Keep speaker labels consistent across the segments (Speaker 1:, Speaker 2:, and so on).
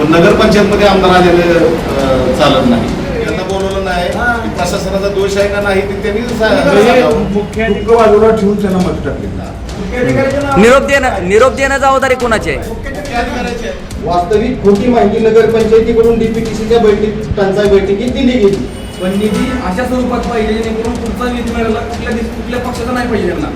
Speaker 1: पण नगरपंचायतमध्ये आमदार आलेले चालत नाही. त्यांना बोलवलं नाही. प्रशासनाचा दोष आहे का नाही ते त्यांनी.
Speaker 2: दुःख बाजूला ठेवून त्यांना मत टाकले
Speaker 3: निरोप देणं निरोप देणं जबाबदारी कोणाची आहे?
Speaker 1: मुख्य.
Speaker 4: वास्तविक खोटी माहिती नगरपंचायतीकडून डीपीटीसीच्या बैठक टंचाई बैठकीत दिली गेली.
Speaker 5: पण निधी अशा स्वरूपात पाहिजे जेणेकरून पुढचा निधी मिळाला कुठल्या दिस- कुठल्या पक्षाचा नाही पाहिजे त्यांना.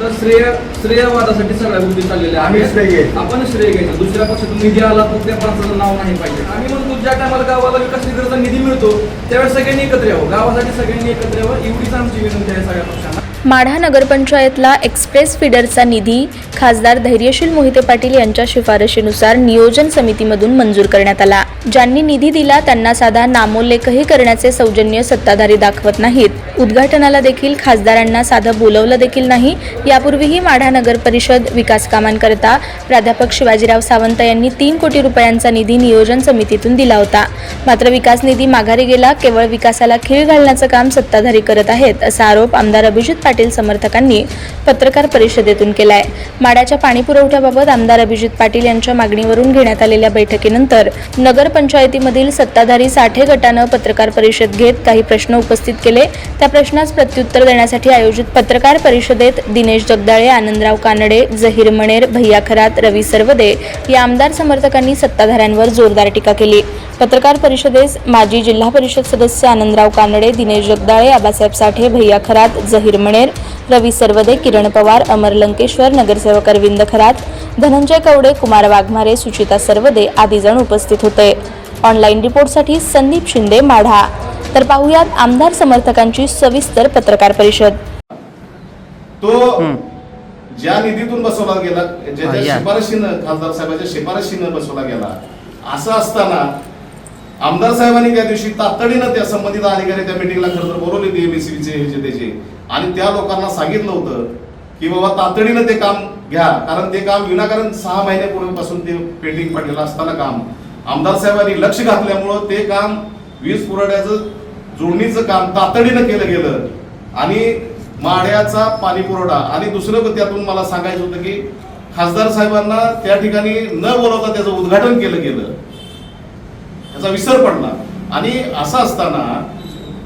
Speaker 5: फक्त श्रेय श्रेयवादासाठी सगळ्या गोष्टी चाललेल्या
Speaker 2: आम्ही
Speaker 5: आहेत. आपण श्रेय घ्यायचं. दुसऱ्या पक्षातून निधी आला तर त्या पक्षाचं नाव नाही पाहिजे. आम्ही म्हणतो ज्या टायमाला गावाला विकास निधीचा निधी मिळतो त्यावेळेस सगळ्यांनी एकत्र यावं. गावासाठी सगळ्यांनी एकत्र यावं. एवढीच आमची विनंती आहे सगळ्या पक्षांना.
Speaker 6: माढा नगरपंचायतला एक्सप्रेस फिडरचा निधी खासदार धैर्यशील मोहिते पाटील यांच्या शिफारशीनुसार नियोजन समितीमधून मंजूर करण्यात आला. ज्यांनी निधी दिला त्यांना साधा नामोल्लेखही करण्याचे सौजन्य सत्ताधारी दाखवत नाहीत. उद्घाटनाला देखील खासदारांना साधं बोलवलं देखील नाही. यापूर्वीही माढा नगर परिषद विकास कामांकरता प्राध्यापक शिवाजीराव सावंत यांनी तीन कोटी रुपयांचा निधी नियोजन समितीतून दिला होता. मात्र विकास निधी माघारी गेला केवळ विकासाला खीळ घालण्याचं काम सत्ताधारी करत आहेत असा आरोप आमदार अभिजित पाटील पाटील समर्थकांनी पत्रकार परिषदेतून केला आहे माड्याच्या पाणी पुरवठ्याबाबत आमदार अभिजित पाटील यांच्या मागणीवरून घेण्यात आलेल्या बैठकीनंतर नगरपंचायतीमधील सत्ताधारी साठे गटानं पत्रकार परिषद घेत काही प्रश्न उपस्थित केले. त्या प्रश्नास प्रत्युत्तर देण्यासाठी आयोजित पत्रकार परिषदेत दिनेश जगदाळे आनंदराव कानडे जहीर मणेर भैया खरात रवी सर्वदे या आमदार समर्थकांनी सत्ताधाऱ्यांवर जोरदार टीका केली. पत्रकार परिषदेस माजी जिल्हा परिषद सदस्य आनंदराव कानडे दिनेश जगदाळे आबासाहेब साठे भैया खरात जहीर मणेर रवी सरवदे किरण पवार अमर लंकेश्वर नगरसेवक अरविंद खरात धनंजय कवडे कुमार वाघमारे सुचिता सरवदे आदी जण उपस्थित होते. ऑनलाईन रिपोर्टसाठी संदीप शिंदे माढा. तर पाहुयात आमदार समर्थकांची सविस्तर पत्रकार परिषद.
Speaker 1: तो ज्या निधीतून बसवला गेला ज्याच्या
Speaker 3: हा.
Speaker 1: शिफारशीनं खासदार साहेबांच्या शिफारशीनं बसवला गेला असं असताना आमदार साहेबांनी त्या दिवशी तातडीनं त्या संबंधित अधिकारी त्या मिटिंगला खरं तर बोलवले होते एमएससीबीचे ह्याचे त्याचे आणि त्या लोकांना सांगितलं होतं की बाबा तातडीनं ते काम घ्या. कारण ते काम विनाकारण सहा महिन्यापूर्वीपासून ते पेंडिंग पडलेलं असताना काम. आमदार साहेबांनी लक्ष घातल्यामुळं ते काम वीज पुरवठ्याचं जोडणीचं काम तातडीनं केलं गेलं. आणि माड्याचा पाणी पुरवठा आणि दुसरं त्यातून मला सांगायचं होतं की खासदार साहेबांना त्या ठिकाणी न बोलवता त्याचं उद्घाटन केलं गेलं. त्याचा विसर पडला. आणि असं असताना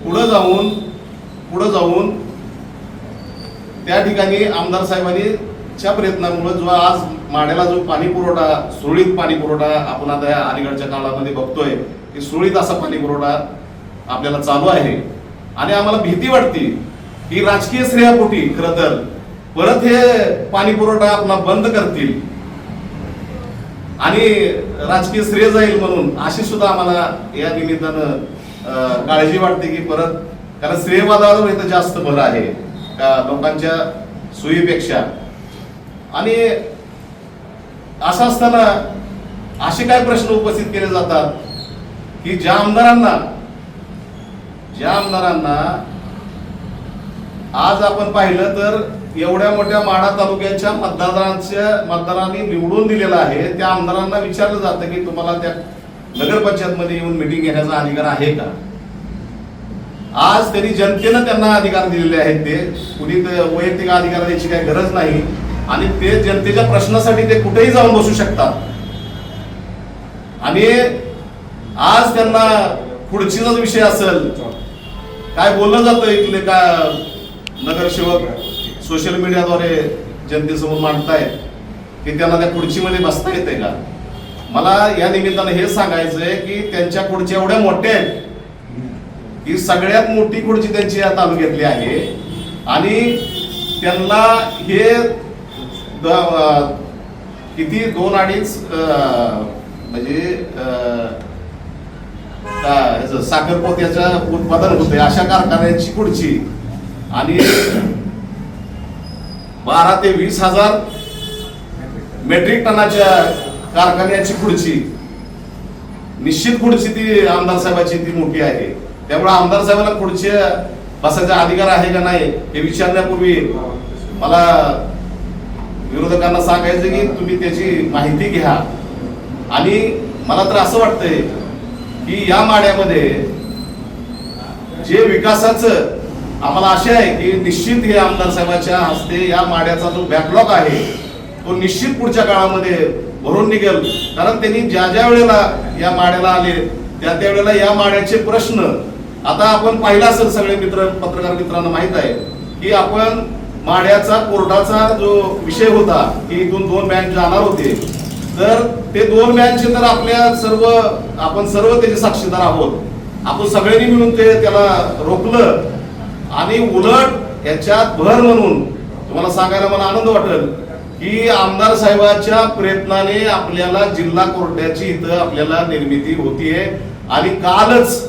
Speaker 1: पुढं जाऊन पुढं जाऊन त्या ठिकाणी आमदार साहेबांनी च्या प्रयत्नामुळे जो आज माड्याला जो पाणी पुरवठा सुरळीत पाणी पुरवठा आपण आता या अलीकडच्या काळामध्ये बघतोय की सुरळीत असा पाणी पुरवठा आपल्याला चालू आहे. आणि आम्हाला भीती वाटते की राजकीय श्रेयापोटी खरं तर परत हे पाणी पुरवठा आपला बंद करतील. आणि राजकीय श्रेय जाईल म्हणून अशी सुद्धा आम्हाला या निमित्तानं काळजी वाटते की परत कारण श्रेयवादावर इथं जास्त भर आहे. लोकांच्या सोयीपेक्षा. आणि असं असताना असे काय प्रश्न उपस्थित केले जातात? की ज्या आमदारांना ज्या आमदारांना आज आपण पाहिलं तर एवढ्या मोठ्या माढा तालुक्याच्या मतदारांच्या मतदारांनी निवडून दिलेलं आहे. त्या आमदारांना विचारलं जातं की तुम्हाला त्या नगरपंचायत मध्ये येऊन मिटिंग घेण्याचा अधिकार आहे का? आज त्यांनी जनतेनं त्यांना अधिकार दिलेले आहेत ते. कुणी वैयक्तिक अधिकार द्यायची काही गरज नाही. आणि ते जनतेच्या प्रश्नासाठी ते कुठेही जाऊन बसू शकतात. आणि आज त्यांना खुर्चीचाच विषय असेल. काय बोललं जातं इथले का नगरसेवक सोशल मीडियाद्वारे जनतेसमोर मांडतायत की त्यांना त्या खुर्चीमध्ये बसता येते का? मला या निमित्तानं हे सांगायचंय की त्यांच्या खुर्च्या एवढ्या मोठ्या आहेत. ही सगळ्यात मोठी खुर्ची त्यांची या तालुक्यातली आहे. आणि त्यांना हे किती? दोन अडीच म्हणजे अं, उत्पादन होते अशा कारखान्याची खुर्ची. आणि बारा ते वीस हजार मेट्रिक टनाच्या कारखान्याची खुर्ची. निश्चित खुर्ची ती आमदार साहेबाची ती मोठी आहे. त्यामुळे आमदार साहेबांना पुढच्या बसायचा अधिकार आहे का नाही हे विचारण्यापूर्वी मला विरोधकांना सांगायचं की तुम्ही त्याची माहिती घ्या. आणि मला तर असं वाटतंय की या माड्यामध्ये जे विकासाचं आम्हाला आशा आहे की निश्चित हे आमदार साहेबांच्या हस्ते या माड्याचा जो बॅकलॉग आहे तो निश्चित पुढच्या काळामध्ये भरून निघेल. कारण त्यांनी ज्या ज्या वेळेला या माड्याला आले त्या त्यावेळेला या माड्याचे प्रश्न आता आपण पाहिलं असेल सगळे मित्र पत्रकार मित्रांना माहीत आहे की आपण माड्याचा कोर्टाचा जो विषय होता की इथून दोन बँक जाणार होते तर ते दोन बँकचे तर आपल्या सर्व आपण सर्व त्याचे साक्षीदार आहोत. आपण सगळ्यांनी मिळून ते त्याला रोखलं. आणि उलट याच्यात भर म्हणून तुम्हाला सांगायला मला आनंद वाटेल की आमदार साहेबाच्या प्रयत्नाने आपल्याला जिल्हा कोर्टाची इथं आपल्याला निर्मिती होतीये. आणि कालच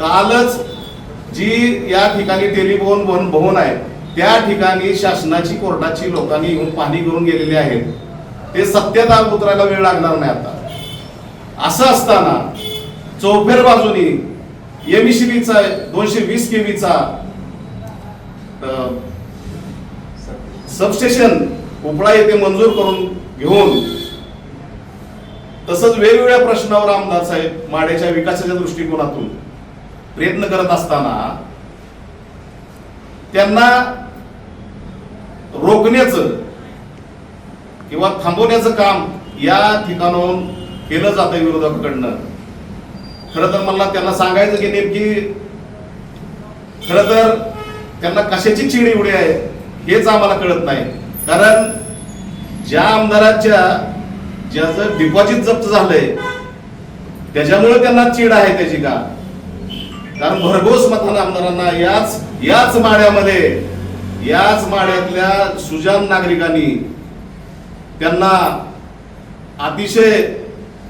Speaker 1: कालच जी या ठिकाणी टेलिफोन भवन भवन आहे त्या ठिकाणी शासनाची कोर्टाची लोकांनी येऊन पाहणी करून गेलेली आहेत ते सत्यता उतरायला वेळ लागणार नाही आता. असं असताना चौफेर बाजूनी एमईसीबीचा दोनशे वीस केवीचा सबस्टेशन उपळा येथे मंजूर करून घेऊन तसंच वेगवेगळ्या प्रश्नावर आमदार साहेब माड्याच्या विकासाच्या दृष्टिकोनातून प्रयत्न करत असताना त्यांना रोखण्याचं किंवा थांबवण्याचं काम या ठिकाणाहून केलं जातं विरोधकाकडनं. खरं तर मला त्यांना सांगायचं की नेमकी खरं तर त्यांना कशाची चीड एवढी आहे हेच आम्हाला कळत नाही. कारण ज्या आमदाराच्या ज्याचं डिपॉझिट जप्त झालंय त्याच्यामुळे त्यांना चीड आहे त्याची का? कारण भरघोस मतानं आमदारांना याच याच माड्यामध्ये याच माड्यातल्या सुजान नागरिकांनी त्यांना अतिशय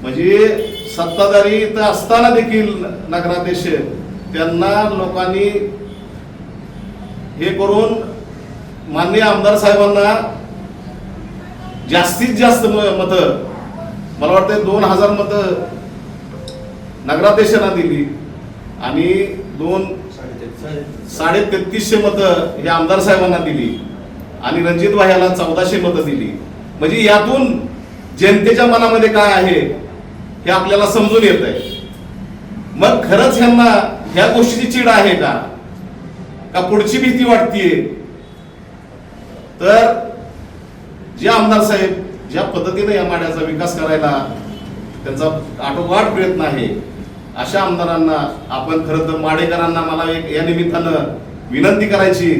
Speaker 1: म्हणजे सत्ताधारी इथं असताना देखील नगराध्यक्ष त्यांना लोकांनी हे करून माननीय आमदार साहेबांना जास्तीत जास्त मतं मला वाटतं दोन हजार मतं नगराध्यक्षांना दिली. आणि दोन साडे तेहतीसशे मतं हे आमदार साहेबांना दिली. आणि रणजित भाईला चौदाशे मतं दिली. म्हणजे यातून जनतेच्या मनामध्ये काय आहे हे आपल्याला समजून येत आहे. मग खरंच ह्यांना ह्या गोष्टीची चीड आहे का? का पुढची भीती वाटतीये? तर जे आमदार साहेब ज्या पद्धतीने या माड्याचा विकास करायला त्यांचा आटोपाट प्रयत्न आहे अशा आमदारांना आपण खरं तर माडेकरांना मला एक या निमित्तानं विनंती करायची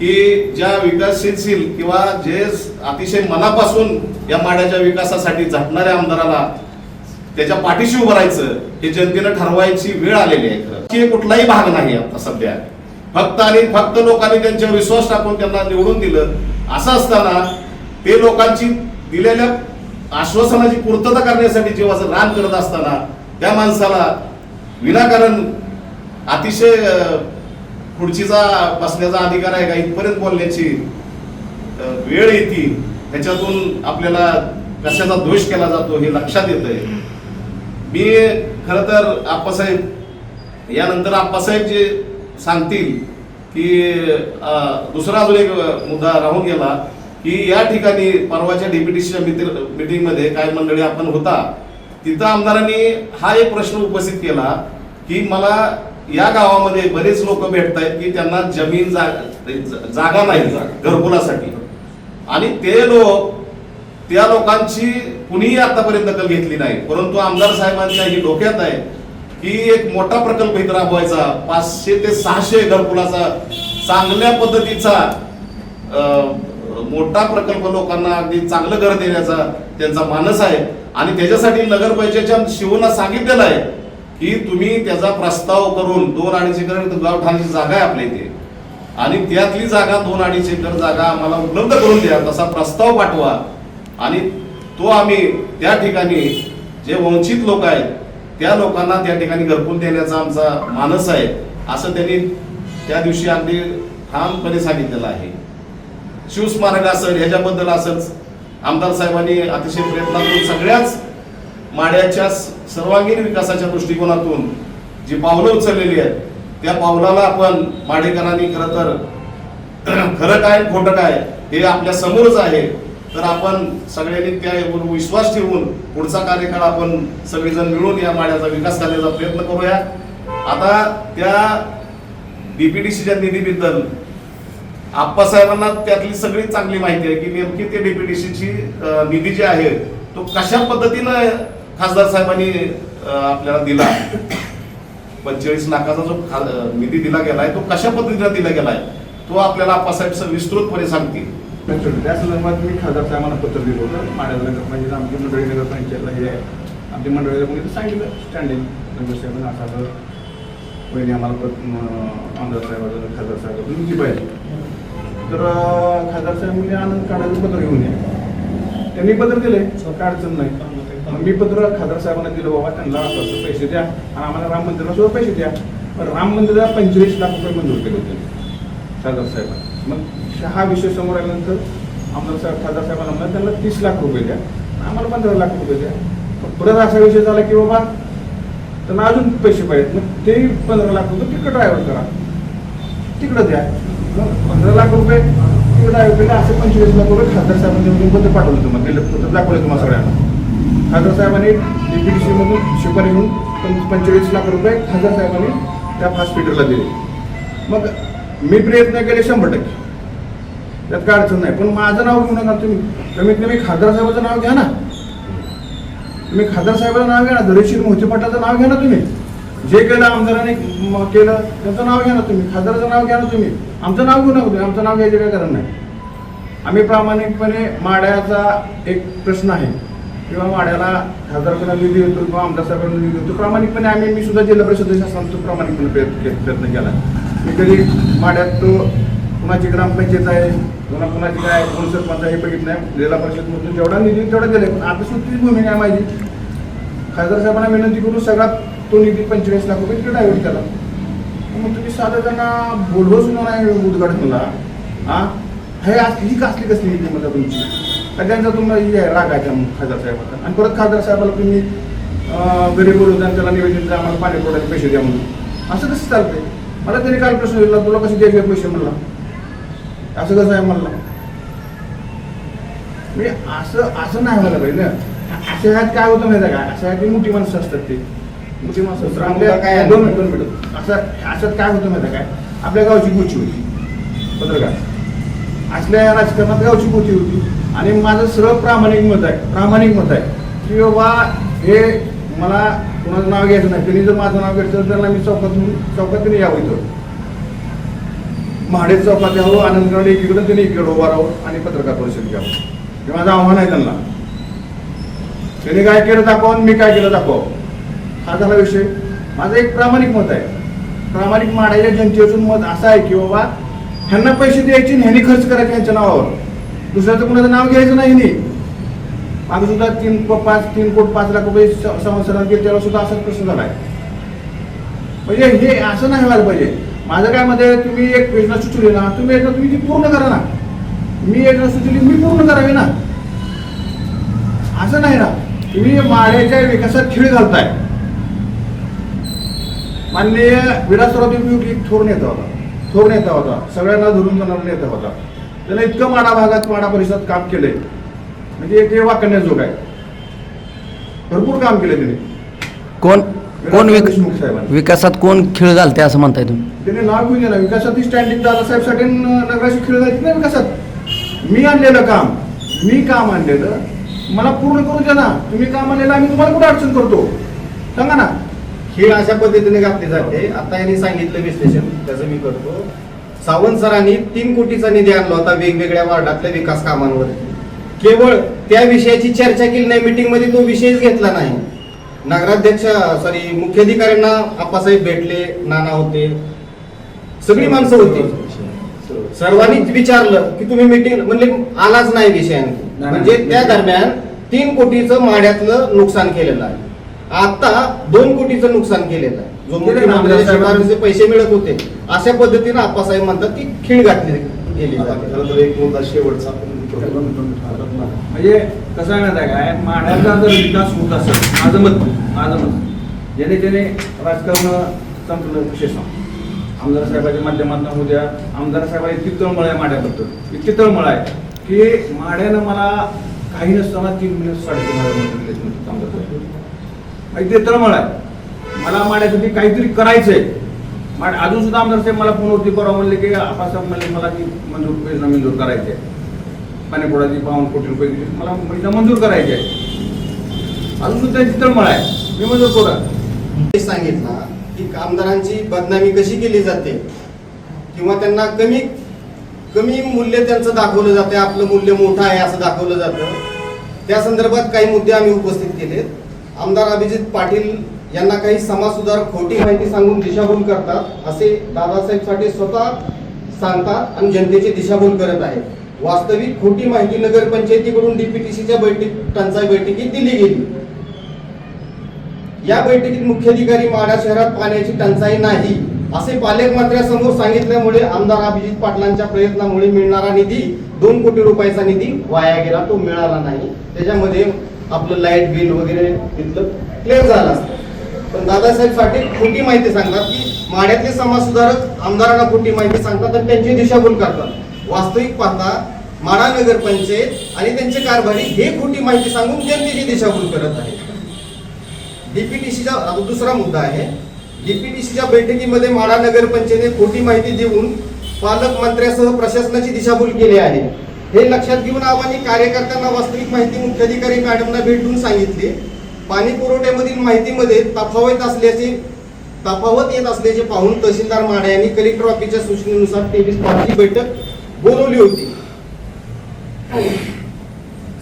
Speaker 1: की ज्या विकासशील किंवा जे अतिशय मनापासून या माड्याच्या विकासासाठी झटणाऱ्या आमदाराला त्याच्या पाठीशी उभं राहायचं हे जनतेनं ठरवायची वेळ आलेली आहे खरं. की कुठलाही भाग नाही आता सध्या. फक्त आणि फक्त लोकांनी त्यांच्यावर विश्वास टाकून त्यांना निवडून दिलं असं असताना ते लोकांची दिलेल्या आश्वासनाची पूर्तता करण्यासाठी जेव्हा असं रान करत असताना त्या माणसाला विनाकारण अतिशय खुर्चीचा बसण्याचा अधिकार आहे का? इथपर्यंत बोलण्याची वेळ येते. त्याच्यातून आपल्याला कशाचा दोष केला जातो हे लक्षात येत आहे मी खर तर आप्पासाहेब यानंतर आप्पासाहेब जे सांगतील की दुसरा अजून एक मुद्दा राहून गेला की या ठिकाणी परवाच्या डीपीटीसीच्या मित्र मिटिंगमध्ये काय मंडळी आपण होता तिथं आमदारांनी हा एक प्रश्न उपस्थित केला की मला या गावामध्ये बरेच लोक भेटत आहेत की त्यांना जमीन जा- जागा नाही घरकुलासाठी. आणि ते लोक त्या लोकांची कुणीही आतापर्यंत दखल घेतली नाही. परंतु आमदार साहेबांच्या ही डोक्यात आहे की एक मोठा प्रकल्प इथं राबवायचा पाचशे ते सहाशे घरकुलाचा चांगल्या पद्धतीचा मोठा प्रकल्प लोकांना अगदी चांगलं घर देण्याचा त्यांचा मानस आहे. आणि त्याच्यासाठी नगर परिषदेच्या शिवना सांगितलेलं आहे की तुम्ही त्याचा प्रस्ताव करून दोन अडीच एकर गावठाणाची जागा आहे आपल्या इथे. आणि त्यातली जागा दोन अडीच एकर जागा आम्हाला उपलब्ध करून द्या तसा प्रस्ताव पाठवा. आणि तो आम्ही त्या ठिकाणी जे वंचित लोक आहेत त्या लोकांना त्या ठिकाणी घरकुल देण्याचा आमचा मानस आहे असं त्यांनी त्या दिवशी अगदी ठामपणे सांगितलेलं आहे. शिवस्मारक असेल ह्याच्याबद्दल असंच आमदार साहेबांनी अतिशय प्रयत्नातून सगळ्याच माड्याच्या सर्वांगीण विकासाच्या दृष्टिकोनातून जी पावलं उचललेली आहेत त्या पावलाला आपण माडेकरांनी खरं तर खरं काय खोटं काय हे आपल्या समोरच आहे. तर आपण सगळ्यांनी त्यावर विश्वास ठेवून पुढचा कार्यकाळ आपण सगळेजण मिळून या माड्याचा विकास करण्याचा प्रयत्न करूया. आता त्या डीपीडीसीच्या निधीबद्दल आप्पासाहेबांना त्यातली सगळी चांगली माहिती आहे की नेमकी ते डेप्युटेशनची निधी जी आहे तो कशा पद्धतीनं खासदार साहेबांनी आपल्याला दिला? पंचेचाळीस लाखाचा जो खा- निधी दिला गेलाय तो कशा पद्धतीनं दिला गेलाय? तो आपल्याला आप्पासाहेब विस्तृतपणे सांगतील.
Speaker 2: त्या संदर्भात मी खासदार साहेबांना पत्र दिलं होतं. माड्याला म्हणजे आमची मंडळी नगरपंचायतला हे आहे. आमची मंडळीला कोणी सांगितलं स्टँडिंग नगरसेवक असं असं पहिले आम्हाला आमदार साहेबाचं खासदार साहेबांनी निधी पाहिजे तर अं, खासदार साहेब म्हणजे आनंद काढायचं पत्र घेऊन या. त्यांनी पत्र दिले काय अडचण नाही. मी पत्र खासदार साहेबांना दिलं बाबा त्यांना असं पैसे द्या आणि आम्हाला राम मंदिराला सुद्धा पैसे द्या. पण राम मंदिराला पंचेचाळीस लाख रुपये मंजूर केले होते खासदार साहेबांनी. मग हा विषय समोर आल्यानंतर आमदार साहेब खासदार साहेबांना म्हणलं त्यांना तीस लाख रुपये द्या आम्हाला पंधरा लाख रुपये द्या. परत असा विषय झाला की बाबा त्यांना अजून पैसे पाहिजेत. मग ते पंधरा लाख रुपये तिकडं ड्रायव्हर करा. तिकडं द्या. मग पंधरा लाख रुपये तिकडं ड्रायव्हर असे पंचवीस लाख रुपये खासदार साहेबांनी म्हणजे पत्र पाठवलं तुम्हाला दिलं पत्र दाखवलं तुम्हाला सगळ्यांना. खासदार साहेबांनी डी सीमधून शिपारी घेऊन पंचवीस लाख रुपये खासदार साहेबांनी त्या हॉस्पिटलला दिले. मग मी प्रयत्न केले शंभर टक्के. त्यात काय अडचण नाही. पण माझं नाव घेऊ नका तुम्ही. कमीत कमी खासदार साहेबाचं नाव घ्या ना. तुम्ही खासदार साहेबाचं नाव घ्या ना. धैर्यशील मोहिते पाटाचं नाव घ्या ना तुम्ही. जे केलं आमदाराने केलं त्याचं नाव घ्या ना तुम्ही. खासदाराचं नाव घ्या ना तुम्ही. आमचं नाव घेऊ नका तुम्ही. आमचं नाव घ्यायचं काय कारण नाही? आम्ही प्रामाणिकपणे माड्याचा एक प्रश्न आहे. किंवा माड्याला खासदारकडून निधी येतो किंवा आमदार साहेबांना निधी होतो प्रामाणिकपणे आम्ही मी सुद्धा जिल्हा परिषद असताना तो प्रामाणिकपणे प्रयत्न प्रयत्न केला. मी कधी माड्यात तो कुणाची ग्रामपंचायत आहे कोणा कुणाची काय कोण सरपंच आहे हे बघितलं नाही. जिल्हा परिषदमधून जेवढा निधी तेवढा दिला पण आता सुद्धा भूमिका आहे माझी. खासदार साहेबांना विनंती करून सगळा तो निधी पंचेचाळीस लाख रुपये तिकडे डायव्हर्ट केला. मग तुम्ही साधं त्यांना बोलवो सुद्धा नाही उद्घाटनला हा? हे असली ही कसली कसली निधी म्हणजे तुमची? तर त्यांचा तुम्हाला ही राग आहे त्या खासदार साहेबाचा. आणि परत खासदार साहेबाला तुम्ही गरीब घरी बोलवता आणि त्याला निवेदन द्या आम्हाला पाणी पुरवठ्याचे पैसे द्या म्हणून. असं कसं चालतंय? मला त्यांनी काल प्रश्न दिला तुला कसे द्यायचे पैसे म्हणला? असं कसं आहे म्हणला? मी असं असं नाही व्हायला पाहिजे ना. अशा ह्यात काय होतं माहिती आहे का? अशा ह्यात मोठी माणसं असतात ते. आपल्या
Speaker 4: काय?
Speaker 2: दोन मिनिट दोन मिनिट. असं असं काय होतं माहिती काय आपल्या गावची गोची होती. पत्रकार. असल्या राजकारणात गावची गोची होती. आणि माझं सरळ प्रामाणिक मत आहे प्रामाणिक मत आहे की बाबा हे मला कोणाचं नाव घ्यायचं नाही. त्यांनी जर माझं नाव घेतलं तर त्यांना मी चौकातून चौकातून यावं इथं. महाडेत चौकात यावं आनंदगड एकीकडे त्यांनी इकडे उभा राहावं आणि पत्रकार परिषद घ्यावं. हे माझं आव्हान आहे त्यांना. त्यांनी काय केलं दाखवा मी काय केलं दाखवा. हा झाला विषय. माझं एक प्रामाणिक मत आहे. प्रामाणिक माडाच्या जनतेतून मत असं आहे की बाबा ह्यांना पैसे द्यायचे आणि ह्यांनी खर्च करायचे यांच्या नावावर. दुसऱ्याचं कुणाचं नाव घ्यायचं नाही नाही मागे सुद्धा तीन पाच तीन कोट पाच लाख रुपये स- संवत्सरात गेले त्याला सुद्धा असाच प्रश्न झालाय. म्हणजे हे असं नाही व्हायला पाहिजे. माझं काय मत आहे तुम्ही एक योजना सुचवली ना तुम्ही योजना तुम्ही ती पूर्ण करा ना. मी योजना सुचवली मी पूर्ण करावी ना. असं नाही ना. तुम्ही माड्याच्या विकासात खीळ घालताय. माननीय एक थोर नेता होता. थोर नेता होता. सगळ्यांना धरून जाणारा नेता होता. त्यानं इतकं माडा भागात माडा परिसरात काम केलंय. म्हणजे ते वाकण्याजोग आहे. भरपूर काम केले त्यांनी.
Speaker 3: कोण कोण विकासात कोण खीळ घालते असं म्हणताय तुम्ही?
Speaker 2: त्याने नाव घेऊन दिलं विकासात स्टँडिंग दादासाहेबसाठी नगराची खेळ जायची नाही विकासात. मी आणलेलं काम. मी काम आणलेलं. मला पूर्ण करू द्या ना. तुम्ही काम आणलेलं आम्ही तुम्हाला कुठे अडचण करतो? सांगा ना.
Speaker 4: ही अशा पद्धतीने घातली जाते. आता यांनी सांगितलं विश्लेषण त्याचं मी करतो. सावंत सरांनी तीन कोटीचा निधी आणला होता वेगवेगळ्या वार्डातल्या विकास कामांवर. केवळ त्या विषयाची चर्चा केली नाही मीटिंगमध्ये तो विषयच घेतला नाही. नगराध्यक्ष सॉरी मुख्याधिकाऱ्यांना आप्पासाहेब भेटले नाना होते. सगळी माणसं होती. सर्वांनीच विचारलं की तुम्ही मीटिंग म्हणजे आलाच नाही विषय आणखी म्हणजे त्या दरम्यान तीन कोटीचं माड्यातलं नुकसान केलेलं आहे. आता दोन कोटीचं नुकसान केलेलं आहे. जो शिफारसीचे पैसे मिळत होते अशा पद्धतीनं आप्पासाहेब म्हणतात की खीळ घातली गेली जाते.
Speaker 1: एक मुद्दा शेवटचा
Speaker 2: म्हणजे कसं आहे माहिती आहे काय माड्याचा जर विकास होत असेल माझं मत माझं मत ज्याने त्याने राजकारण संपलं विशेष आमदार साहेबांच्या माध्यमातून होऊ द्या आमदार साहेब इतकी तळमळ आहे माड्याबद्दल इतकी तळमळ आहे की माड्यानं मला काही नसताना तीन महिने साडेतीन हजार रुपये दिले होते आमदार साहेब. इतकी तळमळ आहे. मला माड्यासाठी काहीतरी करायचंय. माड अजून सुद्धा आमदार साहेब मला फोनवरती परवा म्हणले की आपासाहेब म्हणले मला ती मंजूर योजना मंजूर करायची आहे. पाण्यापोडाची बावन्न कोटी रुपये मला योजना मंजूर करायची आहे. अजून त्यांची तळमळ आहे. मी मंजूर करा.
Speaker 4: हे सांगितला की आमदारांची बदनामी कशी केली जाते? किंवा त्यांना कमी कमी मूल्य त्यांचं दाखवलं जाते आपलं मूल्य मोठं आहे असं दाखवलं जातं. त्या संदर्भात काही मुद्दे आम्ही उपस्थित केलेत. आमदार अभिजित पाटील यांना काही समाजसुधारक खोटी माहिती सांगून दिशाभूल करतात असे दादासाहेब साठे स्वतः सांगतात आणि जनतेची दिशाभूल करत आहेत. वास्तविक खोटी माहिती नगरपंचायतीकडून डीपीटीसीच्या बैठक टंचाई बैठकीत दिली गेली. या बैठकीत मुख्याधिकारी माडा शहरात पाण्याची टंचाई नाही असे पालकमंत्र्यासमोर सांगितल्यामुळे आमदार अभिजित पाटलांच्या प्रयत्नामुळे मिळणारा निधी दोन कोटी रुपयाचा निधी वाया गेला तो मिळाला नाही. त्याच्यामध्ये आपलं लाइट बिल वगैरे तिथलं क्लिअर झालं असतं. पण दादासाहेब साठे खोटी माहिती सांगतात की माड्यातले समाजसुधारक आमदारांना खोटी माहिती सांगतात आणि त्यांची दिशाभूल करतात. वास्तविक पाहता माडा नगरपंचायत आणि त्यांचे कारभारी हे खोटी माहिती सांगून जनतेची दिशाभूल करत आहेत. डीपीटीसीचा दुसरा मुद्दा आहे. डीपीटीसीच्या बैठकीमध्ये माडा नगरपंचायतीने खोटी माहिती देऊन पालकमंत्र्यासह प्रशासनाची दिशाभूल केली आहे. हे लक्षात घेऊन आव्हाने कार्यकर्त्यांना वास्तविक माहिती मुख्याधिकारी मॅडमना भेटून सांगितली. पाणी पुरवठ्यामधील माहितीमध्ये तफावत असल्याचे तफावत येत असल्याचे पाहून तहसीलदार माडे यांनी कलेक्टर ऑफिसच्या सूचनेनुसार तेवीस पाचची बैठक बोलवली होती.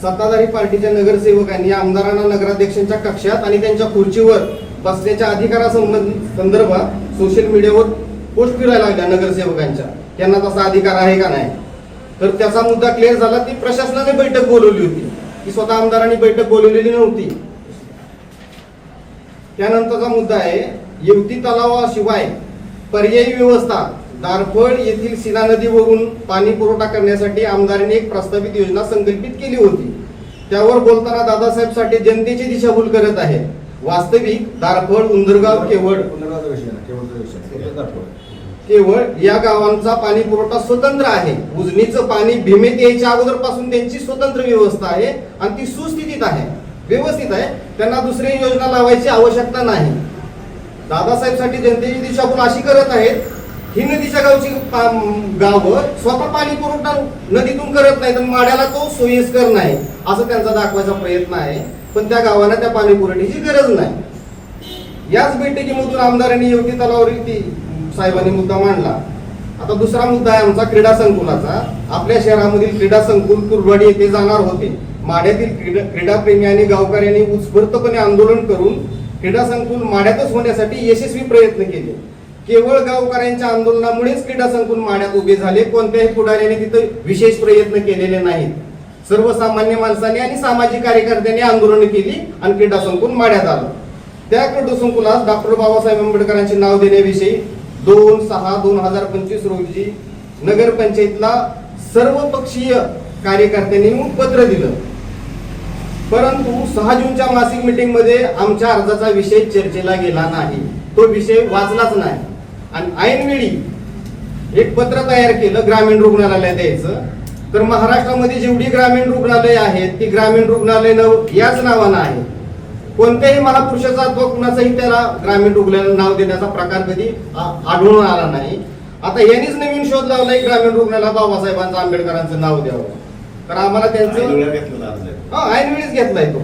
Speaker 4: सत्ताधारी पार्टीच्या नगरसेवकांनी आमदारांना नगराध्यक्षांच्या कक्षात आणि त्यांच्या खुर्चीवर बसण्याच्या अधिकारासंदर्भात सोशल मीडियावर पोस्ट फिरायला लागल्या नगरसेवकांच्या. त्यांना तसा अधिकार आहे का नाही? तर त्याचा मुद्दा क्लिअर झाला ती प्रशासनाने बैठक बोलवली होती. ती स्वतः आमदारांनी बैठक बोलवलेली नव्हती. त्यानंतरचा मुद्दा आहे युवती तलावाशिवाय पर्यायी व्यवस्था दारफळ येथील सीना नदीवरून पाणी पुरवठा करण्यासाठी आमदारांनी एक प्रस्तावित योजना संकल्पित केली होती. त्यावर बोलताना दादासाहेब साठे जनतेची दिशाभूल करत आहेत. वास्तविक दारफळ उंदरगाव केवळ
Speaker 2: केवळ
Speaker 4: या गावांचा पाणी पुरवठा स्वतंत्र आहे. उजनीचं पाणी भीमेत यायच्या अगोदरपासून त्यांची स्वतंत्र व्यवस्था आहे आणि ती सुस्थितीत आहे. व्यवस्थित आहे. त्यांना दुसरी योजना लावायची आवश्यकता नाही. दादासाहेबसाठी जनतेची दिशाभूल अशी करत आहेत? ही नदीच्या गावची गाव गावं स्वतः पाणी पुरवठा नदीतून करत नाही तर माड्याला तो सोयीस्कर नाही असं त्यांचा दाखवायचा प्रयत्न आहे. पण त्या गावांना त्या पाणी पुरवठ्याची गरज नाही. याच बैठकीमधून आमदारांनी योग्य तलावरील ती साहेबांनी मुद्दा मांडला. आता दुसरा मुद्दा आहे आमचा क्रीडा संकुलाचा. आपल्या शहरामधील क्रीडा संकुल कुरवाडी येथे जाणार होते. माढ्यातील क्रीडा क्रीडाप्रेमी आणि गावकऱ्यांनी उत्स्फूर्तपणे आंदोलन करून क्रीडा संकुल माड्यातच होण्यासाठी यशस्वी प्रयत्न केले. केवळ गावकऱ्यांच्या आंदोलनामुळेच क्रीडा संकुल माड्यात उभे झाले. कोणत्याही पुढाऱ्याने तिथे विशेष प्रयत्न केलेले नाहीत. सर्वसामान्य माणसांनी आणि सामाजिक कार्यकर्त्यांनी आंदोलन केली आणि क्रीडा संकुल माढ्यात आलं. त्या क्रीडा संकुलात डॉक्टर बाबासाहेब आंबेडकरांचे नाव देण्याविषयी दोन सहा दोन हजार पंचवीस रोजी नगरपंचायतला सर्वपक्षीय कार्यकर्त्यांनी पत्र दिलं. परंतु सहा जूनच्या मासिक मीटिंगमध्ये आमच्या अर्जाचा विषय चर्चेला गेला नाही. तो विषय वाचलाच नाही. आणि ऐनवेळी एक पत्र तयार केलं ग्रामीण रुग्णालयाला द्यायचं तर महाराष्ट्रामध्ये जेवढी ग्रामीण रुग्णालय आहेत ती ग्रामीण रुग्णालय याच नावानं आहे कोणत्याही महापुरुषाचा अथवा कुणाचाही त्याला ग्रामीण रुग्णालयाला नाव देण्याचा प्रकार कधी आ- आढळून आला नाही. आता यांनीच नवीन शोध लावलाय ग्रामीण रुग्णालयाला बाबासाहेबांचं आंबेडकरांचं नाव द्यावं. तर आम्हाला त्यांचं. हा ऐनवेळीच घेतलाय तो.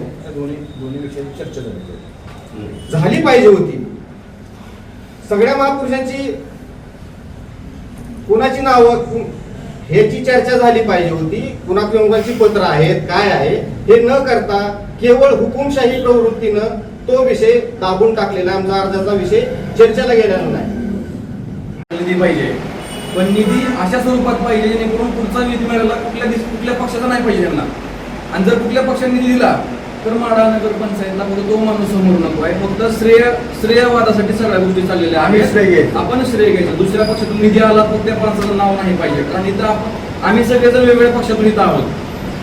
Speaker 2: चर्चा झाली.
Speaker 4: पाहिजे होती. सगळ्या महापुरुषांची कुणाची नावं ह्याची चर्चा झाली पाहिजे होती. कुणा कुणाची पत्र आहेत काय आहे? हे न करता केवळ हुकुमशाही प्रवृत्तीनं तो विषय दाबून टाकलेला. आमचा अर्जाचा विषय चर्चेला गेलेला नाही.
Speaker 5: निधी पाहिजे. पण निधी अशा स्वरूपात पाहिजे जेणेकरून पुढचा निधी मिळायला कुठल्या कुठल्या पक्षाचा नाही पाहिजे त्यांना. आणि जर कुठल्या पक्षाने निधी दिला तर माडा नगर पंचायतला फक्त तो माणूस समोर नको आहे. फक्त श्रेय श्रेयवादासाठी सगळ्या गोष्टी चाललेल्या
Speaker 2: आम्ही. श्रेय.
Speaker 5: आपण श्रेय घ्यायचं. दुसऱ्या पक्षातून निधी आला तर त्या माणसाचं नाव नाही पाहिजे. कारण इथं आम्ही सगळेजण वेगवेगळ्या पक्षातून इथं आहोत.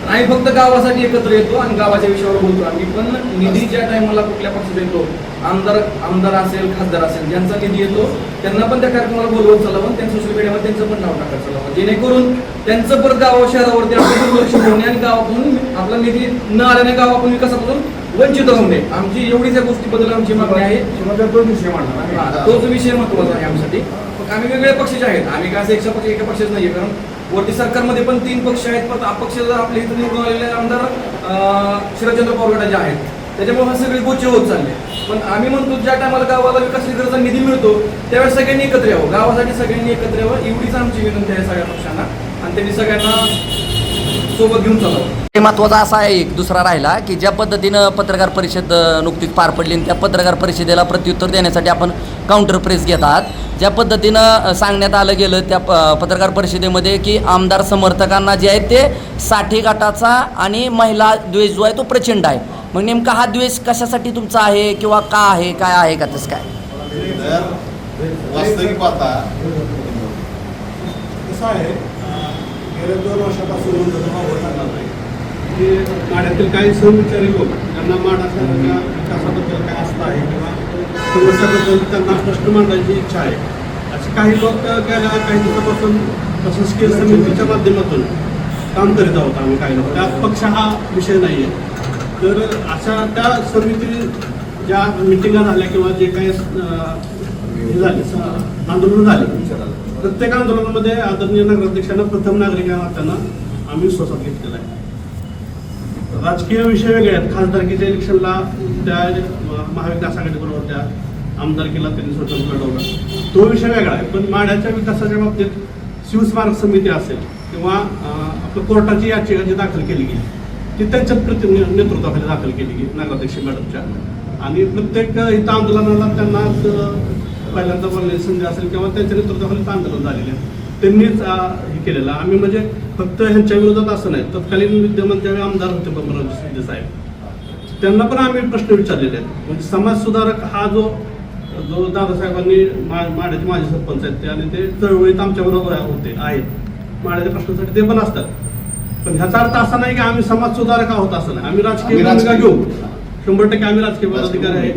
Speaker 5: आम्ही फक्त गावासाठी एकत्र येतो आणि गावाच्या विषयावर बोलतो आम्ही. पण निधी ज्या टायमाला कुठल्या पक्षात येतो? आमदार आमदार असेल खासदार असेल ज्यांचा निधी येतो त्यांना पण त्या कार्यक्रमाला बोलवत चालावं त्यांच्या सोशल मीडियावर त्यांचं पण नाव टाकत चालावं जेणेकरून त्यांचं परत गावा शहरावरती आपलं दुर्लक्ष होणे आणि गावातून आपला निधी न आल्याने गावातून विकासापासून वंचित होऊ नये आमची एवढीच या गोष्टीबद्दल आमची मागणी आहे.
Speaker 2: तोच विषय मांडला.
Speaker 5: हा, तोच विषय महत्त्वाचा आहे आमच्यासाठी. आम्ही वेगवेगळ्या पक्षाचे आहेत. आम्ही काय असं एका पक्ष एका पक्षाच नाहीये कारण वरती सरकारमध्ये पण तीन पक्ष आहेत पण अपक्ष जर आपल्या इथं निवडून आलेले आमदार अं, शरदचंद्र पवार गटाचे आहेत. त्याच्यामुळे हे सगळे गोचे होत चालले. पण आम्ही म्हणतो ज्या टायमाला गावाला विकास निधीचा निधी मिळतो त्यावेळेस सगळ्यांनी एकत्र यावं. गावासाठी सगळ्यांनी एकत्र यावं. एवढीच आमची विनंती आहे सगळ्या पक्षांना. आणि त्यांनी सगळ्यांना सोबत घेऊन चालावं
Speaker 3: हे महत्त्वाचा असा आहे एक दुसरा राहिला की ज्या पद्धतीनं पत्रकार परिषद अ, नुकतीच पार पडली आणि त्या पत्रकार परिषदेला प्रत्युत्तर देण्यासाठी आपण काउंटर प्रेस घेत आहात ज्या पद्धतीनं अ, सांगण्यात आलं गेलं त्या प- पत्रकार परिषदेमध्ये की आमदार समर्थकांना जे आहे ते साठी गटाचा आणि महिला द्वेष जो आहे तो प्रचंड आहे. मग नेमका हा द्वेष कशासाठी तुमचा आहे किंवा का आहे काय आहे का तसं काय?
Speaker 1: वास्तविक पाहता
Speaker 7: कसं आहे अं, गेल्या दोन वर्षापासून जसं भाऊ नाही. की माड्यातील काही समविचारी लोक त्यांना माडा विकासाबद्दल काय असतं आहे किंवा समस्याबद्दल त्यांना प्रश्न मांडायची इच्छा आहे असे काही लोक गेल्या काही दिवसापासून प्रशासकीय समितीच्या माध्यमातून काम करीत आहोत आम्ही काही लोक. त्यात पक्ष हा विषय नाही आहे तर अशा त्या समिती ज्या मिटिंगा झाल्या किंवा जे काही हे झाले स- आंदोलन झाले प्रत्येक आंदोलनामध्ये आदरणीय नगराध्यक्षांना प्रथम नागरिकांना त्यांना आम्ही विश्वासात घेतलेला आहे राजकीय विषय वेगळे आहेत. खासदारकीच्या इलेक्शनला त्या महाविकास आघाडीबरोबर त्या आमदारकीला त्यांनी स्वतंत्र लढवलं. तो विषय वेगळा आहे. पण माड्याच्या विकासाच्या बाबतीत शिवस्मारक समिती असेल किंवा आपलं कोर्टाची याचिका जी दाखल केली गेली ती त्यांच्याच प्रति नेतृत्वाखाली दाखल केली गेली नगराध्यक्ष मॅडमच्या. आणि प्रत्येक इथं आंदोलनाला त्यांना पहिल्यांदा बोलण्याची संधी असेल किंवा त्यांच्या नेतृत्वाखाली आंदोलन झालेले त्यांनीच हे केलेलं. आम्ही म्हणजे फक्त ह्यांच्या विरोधात असं नाही. तत्कालीन विद्यमान ज्यावेळी आमदार होते बबनराव साहेब त्यांना पण आम्ही प्रश्न विचारलेले आहेत. म्हणजे समाज सुधारक हा जो जो दादासाहेबांनी मा माड्याचे माजी सरपंच आहेत ते आणि ते चळवळीत आमच्या बरोबर होते आहेत. माड्याच्या प्रश्नासाठी ते पण असतात. पण ह्याचा अर्थ असा नाही की आम्ही समाज सुधारक आहोत असं नाही. आम्ही राजकीय
Speaker 1: आम्ही
Speaker 7: भूमिका
Speaker 1: राजकीय-
Speaker 7: घेऊ. शंभर टक्के आम्ही राजकीय पदाधिकारी आहे.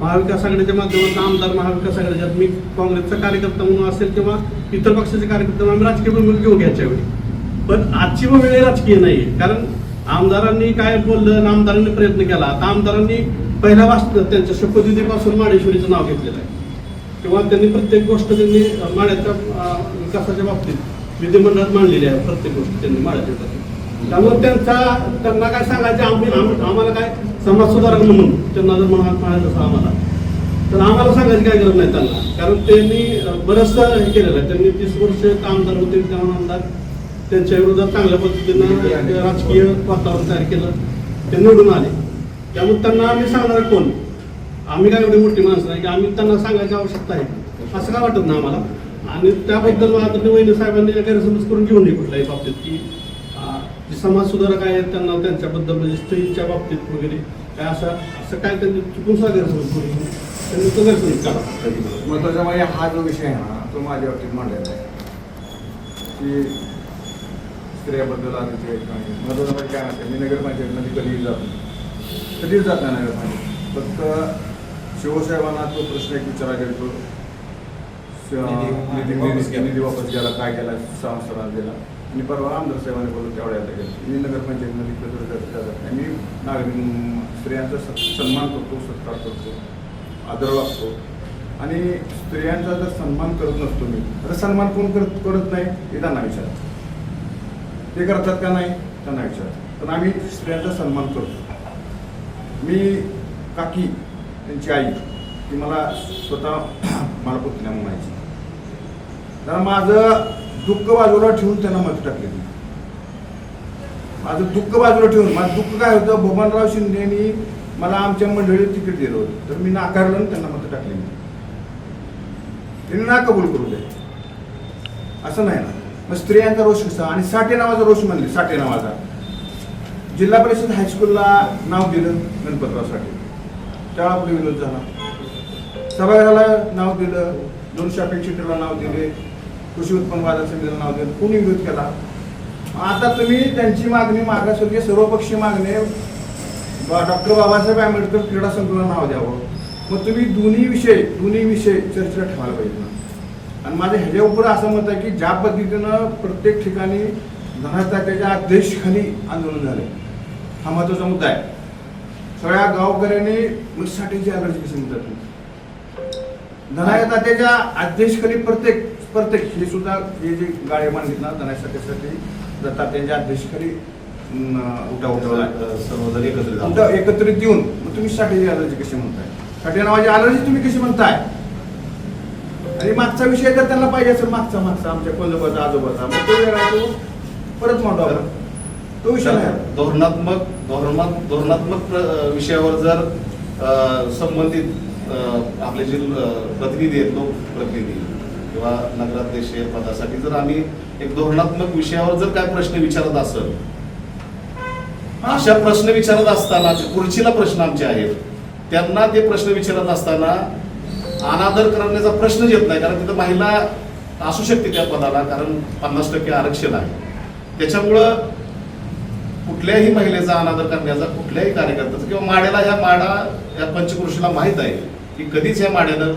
Speaker 7: महाविकास आघाडीच्या माध्यमातून आमदार महाविकास आघाडीच्या मी काँग्रेसचा कार्यकर्ता म्हणून असेल किंवा इतर पक्षाचे कार्यकर्ता म्हणून आम्ही राजकीय भूमिका घेऊ घ्यायच्या वेळी. पण आजची वेळ ही राजकीय आहे कारण आमदारांनी काय बोललं आमदारांनी प्रयत्न केला. आता आमदारांनी पहिल्या वास्त त्यांच्या शपथविधीपासून माडेश्वरीचं नाव घेतलेलं आहे. किंवा त्यांनी प्रत्येक गोष्ट त्यांनी माड्याच्या विकासाच्या बाबतीत विधिमंडळात मांडलेली आहे. प्रत्येक गोष्ट त्यांनी माड्याच्या त्यामुळे त्यांचा त्यांना काय सांगायचं आम्ही आम्हाला काय समाज सुधारक म्हणून त्यांना जर म्हणा म्हणायचं असं आम्हाला तर आम्हाला सांगायची काय गरज नाही त्यांना. कारण त्यांनी बरंचसं हे केलेलं आहे. त्यांनी तीस वर्ष ते आमदार होते तेव्हा आमदार त्यांच्या विरोधात चांगल्या पद्धतीनं राजकीय वातावरण तयार केलं. ते निवडून आले. त्यामुळे त्यांना आम्ही सांगणार कोण? आम्ही काय एवढी मोठी माणसं नाही की आम्ही त्यांना सांगायची आवश्यकता आहे. असं काय वाटत नाही आम्हाला. आणि त्याबद्दल आदरणीय वहिनी साहेबांनी गैरसमज करून घेऊन नये कुठल्याही बाबतीत की जे समाज सुधारक आहेत त्यांना त्यांच्याबद्दल म्हणजे स्त्रीच्या बाबतीत वगैरे काय असं असं काय त्यांनी चुकून घेऊ त्यांनी तो गैरसमज करा
Speaker 2: महत्त्वाचा म्हणजे हा जो विषय आहे ना तो माझ्या बाबतीत मांडलेला आहे. की स्त्रियाबद्दल आधी ते म्हणजे काय नसते मी नगरपंचायतमध्ये कधीही जात नाही. कधीच जात नाही नगरपंचायत फक्त शिवसाहेबांना तो प्रश्न एक विचारायला येतो श- निधी
Speaker 1: वापस
Speaker 2: गेला काय केला? संस्थानात दिला. मी परवा आमदार साहेबांनी बोलून तेवढ्या आता गेलं मी नगरपंचायतमध्ये कधी जात नाही. मी नागरिक स्त्रियांचा सत्- सन्मान करतो सत्कार करतो आदर वागतो आणि स्त्रियांचा जर सन्मान करत नसतो मी तर सन्मान कोण करत करत नाही? हे त्यांना विचार. ते करतात का नाही? त्यांना विचार. पण आम्ही स्त्रियांचा सन्मान करतो. मी काकी त्यांची आई ती मला स्वतः मला पुतण्या म्हणायची. तर माझं दुःख बाजूला ठेवून त्यांना मत टाकले. माझं दुःख बाजूला ठेवून माझं दुःख काय होतं? बबनराव शिंदेनी मला आमच्या मंडळीत तिकीट दिलं होतं. तर मी नाकारलं आणि त्यांना मत टाकले. मी त्यांनी ना कबूल करू दे. असं नाही ना. मग स्त्रियांचा रोष कसा? आणि साठे नावाचा रोष म्हणले साठे नावाचा. जिल्हा परिषद हायस्कूलला नाव दिलं गणपतराव साठे. त्यावेळा पुढे विरोध झाला. सभागृहाला नाव दिलं. दोन शॉपिंग नाव दिले. कृषी उत्पन्न बाजार समितीला नाव देऊन कोणी विरोध केला? आता तुम्ही त्यांची मागणी मागासवर्गीय सर्वपक्षीय मागणी डॉक्टर बाबासाहेब आंबेडकर क्रीडा संकुलाला नाव द्यावं. मग तुम्ही दोन्ही विषय दोन्ही विषय चर्चेला ठेवायला पाहिजे ना. आणि माझं ह्याच्या उपर असं मत आहे की ज्या पद्धतीनं प्रत्येक ठिकाणी धनातात्याच्या अध्यक्षखाली आंदोलन झाले हा महत्त्वाचा मुद्दा आहे. सगळ्या गावकऱ्यांनी मसाठीची आग्रह कशी म्हणतात धनाया तात्याच्या अध्यक्षखाली प्रत्येक प्रत्येक हे सुद्धा हे जे गाळे मांडलीत ना धनाया तात्यासाठी तात्यांच्या आदेशखाली उठा उठवला
Speaker 1: सर्वजण एकत्रित.
Speaker 2: उठा एकत्रित येऊन मग तुम्ही साठी अलर्जी कशी म्हणताय? साठी नावाची अलर्जी तुम्ही कशी म्हणताय? आणि मागचा विषय जर त्यांना पाहिजे असेल मागचा मागचा आमच्या कोल्हापूरचा आजोबाचा मग तो वेगळा तो परत आपण. तो विषय नाही.
Speaker 1: धोरणात्मक धोरणात्मक विषयावर जर संबंधित आपले जे प्रतिनिधी आहेत लोकप्रतिनिधी किंवा नगराध्यक्ष पदासाठी जर आम्ही एक धोरणात्मक विषयावर जर काय प्रश्न विचारत असेल अशा प्रश्न विचारत असताना खुर्चीला प्रश्न आमचे आहेत त्यांना ते प्रश्न विचारत असताना अनादर करण्याचा प्रश्नच येत नाही कारण तिथं महिला असू शकते त्या पदाला कारण पन्नास टक्के आरक्षण आहे. त्याच्यामुळं कुठल्याही महिलेचा अनादर करण्याचा कुठल्याही कार्यकर्त्याचा किंवा माड्याला ह्या माडा या पंचकृषीला माहीत आहे की कधीच या माड्यानं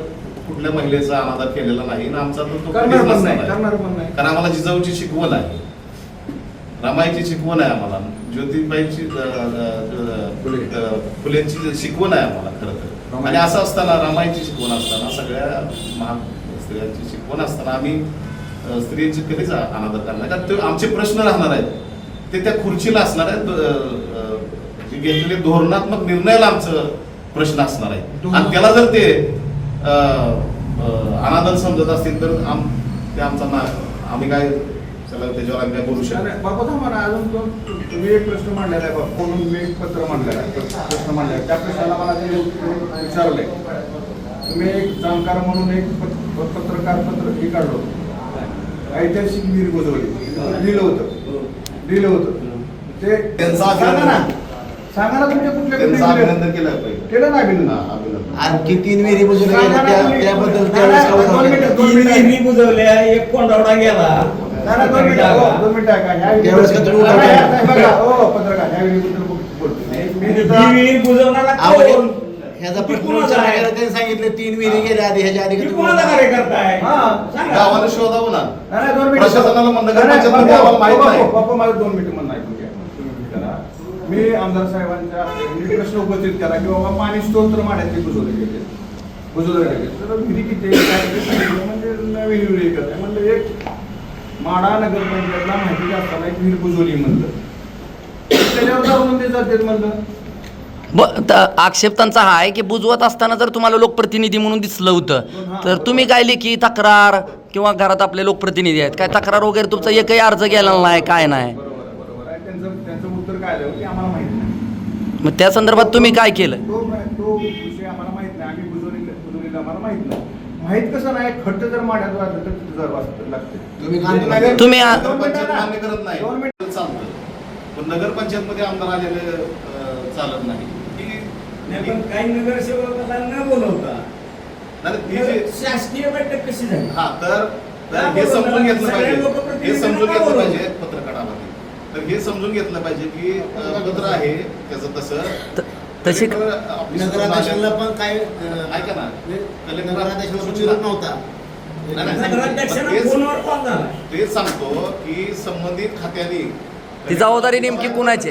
Speaker 1: कुठल्या महिलेचा अनादर केलेला नाही आणि आमचा तर तो
Speaker 2: करणार
Speaker 1: कधीच
Speaker 2: पण नाही
Speaker 1: नसणार आहे.
Speaker 2: करणार पण नाही
Speaker 1: कारण आम्हाला जिजाऊची शिकवण आहे रमाईची शिकवण आहे आम्हाला ज्योतिबाईची अ, अ, अ,
Speaker 2: फुले.
Speaker 1: अ, फुलेंची जी शिकवण आहे आम्हाला खरं तर
Speaker 2: रमाई.
Speaker 1: आणि असं असताना रमाईची शिकवण असताना सगळ्या महान स्त्रियांची शिकवण असताना आम्ही अ, स्त्रियांची कधीच अनादर करणार कारण ते आमचे प्रश्न राहणार आहेत ते त्या खुर्चीला असणार आहेत अ, अ, जे घेतलेले धोरणात्मक निर्णयाला आमचं प्रश्न असणार आहे आणि त्याला जर ते अनादर समजत असतील तर आम ते आमचा ना आम्ही काय त्याला त्याच्यावर आम्ही काय बोलू शकतो
Speaker 2: बाबा थांबा अजून तो तुम्ही एक प्रश्न मांडलेला आहे बाबा. म्हणून मी एक पत्र मांडलेला आहे प्रश्न मांडलेला. त्या प्रश्नाला मला ते विचारलंय तुम्ही एक जाणकार म्हणून एक पत- पत्रकार पत्र हे काढलं ऐतिहासिक वीर गोजवली. लिहिलं होतं. लिहिलं होतं. ते
Speaker 1: त्यांचं
Speaker 2: सांगा ना. सांगा ना तुमच्या कुठल्या
Speaker 1: त्यांचं अभिनंदन केलं पाहिजे.
Speaker 2: केलं ना अभिनंदन?
Speaker 8: आणखी तीन विहिरी गेल्या त्या-
Speaker 2: तुम्ही.
Speaker 8: त्याबद्दल त्यावेळेस होतं.
Speaker 2: दोन
Speaker 9: तीन
Speaker 2: मिनिटं.
Speaker 9: विहिरी बुजवल्या एक कोंडावडा गेला
Speaker 2: नाही, नाही, दोन मिनिटं, हो, दोन मिनिटं ऐका. ह्या
Speaker 8: त्यावेळेस का तुम्ही
Speaker 2: नाही,
Speaker 8: उठाव
Speaker 2: नाही, बघा, हो, पत्रकार ह्या विहिरीबद्दल बोलतो मी तिथं-
Speaker 9: विहीर बुजवणारा
Speaker 8: अहो,
Speaker 9: कोण?
Speaker 8: ह्याचा
Speaker 9: ती
Speaker 8: प्रश्न
Speaker 9: कोणाचा
Speaker 8: विचारला
Speaker 9: आहे?
Speaker 8: गेला, त्यांनी सांगितले तीन विहिरी गेल्या आधी ह्याच्या आधी
Speaker 9: ती
Speaker 8: का
Speaker 9: कोणाचा
Speaker 8: तुम्ही-
Speaker 9: कार्यकर्ता आहे
Speaker 2: हा.
Speaker 9: सांगा.
Speaker 1: गावाला शोधावं ना
Speaker 2: नाही, नाही, दोन मिनिटं.
Speaker 1: प्रशासनाला म्हणलं का
Speaker 2: नाही,
Speaker 1: आम्हाला माहीत
Speaker 2: माझं दोन मिनिटं म्हणणं ऐकून घ्या. मी आमदार साहेबांच्या मी प्रश्न उपस्थित केला की बाबा पाणी स्तोत्र माड्यातले बुजवले गेले. बुजवले गेले. तर विहिरी किती काय म्हणजे नवीन विहिरी करत आहे म्हणलं एक माडा नगरपंचायतला माहिती असताना एक विहीर बुजवली म्हणलं. त्याच्यावर जाऊन ते जातात म्हणलं.
Speaker 3: ब त- आक्षेप त्यांचा हा आहे की बुजवत असताना जर तुम्हाला लोकप्रतिनिधी म्हणून दिसलं होतं तर तुम्ही काय लेखी तक्रार किंवा घरात आपले लोकप्रतिनिधी आहेत? काय तक्रार वगैरे तुमचा एकही अर्ज गेलेला नाही काय नाही? मग त्या संदर्भात तुम्ही काय केलं?
Speaker 2: तो तो विषय आम्हाला माहीत नाही. आम्ही बुजवलेलं बुजवलेलं आम्हाला माहीत नाही. माहीत कसं नाही खड्ड जर माड्यात वाजलं तर तिथं जर वाजत लागते.
Speaker 8: तुम्ही
Speaker 3: आ-
Speaker 1: नगरपंचायत. मान्य करत नाही. चालतं पण नगरपंचायत मध्ये आमदार आलेले अं, चालत नाही. ही-
Speaker 9: नाही, पण काही नगरसेवकाला न बोलवता
Speaker 1: नाही, ती जी-
Speaker 9: शासकीय बैठक कशी झाली?
Speaker 1: हा तर तर हे? समजून घेतलं पाहिजे. हे समजून घेतलं? पाहिजे पत्रकारामध्ये तर हे समजून घेतलं पाहिजे की पत्र आहे त्याचं तसं.
Speaker 3: त- तशी
Speaker 1: कलेक्टर ऑफिसमधून
Speaker 8: नगराध्यक्षाला
Speaker 1: आले-
Speaker 8: पण काय
Speaker 1: ऐका ना.
Speaker 8: नगराध्यक्षाला पण
Speaker 1: सूचना-
Speaker 8: नव्हता.
Speaker 9: नगराध्यक्षांना
Speaker 1: तेच- सांगतो की संबंधित खात्याने
Speaker 3: ती जबाबदारी नेमकी कुणाची.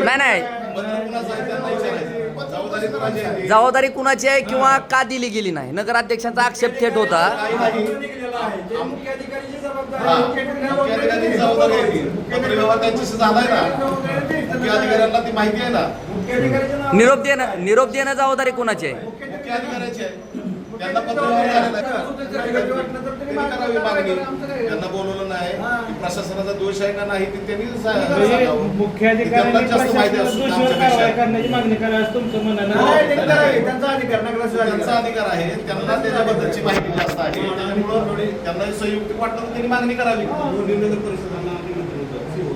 Speaker 3: नाही नाही
Speaker 1: जबाबदारी कोणाची आहे?
Speaker 3: जबाबदारी कुणाची आहे किंवा का दिली गेली नाही? नगराध्यक्षांचा आक्षेप थेट होता.
Speaker 1: मुख्य अधिकाऱ्यांची जबाबदारी आहे ती. पत्रव्यवहार त्यांच्याशी झालाय ना. मुख्य अधिकाऱ्यांना ती माहिती आहे ना.
Speaker 3: निरोप देणं निरोप देणं जबाबदारी कुणाची आहे?
Speaker 1: मुख्य अधिकाऱ्याची आहे. त्यांना आहे. त्यांनी करावी मागणी. त्यांना बोलवलं नाही. की प्रशासनाचा दोष आहे का नाही ते त्यांनी सा- सांगावं.
Speaker 10: मुख्य
Speaker 1: ते त्यांना जास्त माहिती असतो.
Speaker 10: करण्याची मागणी करायचं तुमचं म्हणणं.
Speaker 2: त्यांचा अधिकार
Speaker 1: त्यांचा अधिकार. आहे. त्यांना त्याच्याबद्दलची माहिती जास्त आहे. त्याच्यामुळं त्यांना संयुक्त वाटलं तर त्यांनी मागणी करावी.
Speaker 5: दोन्ही नगर परिषदांना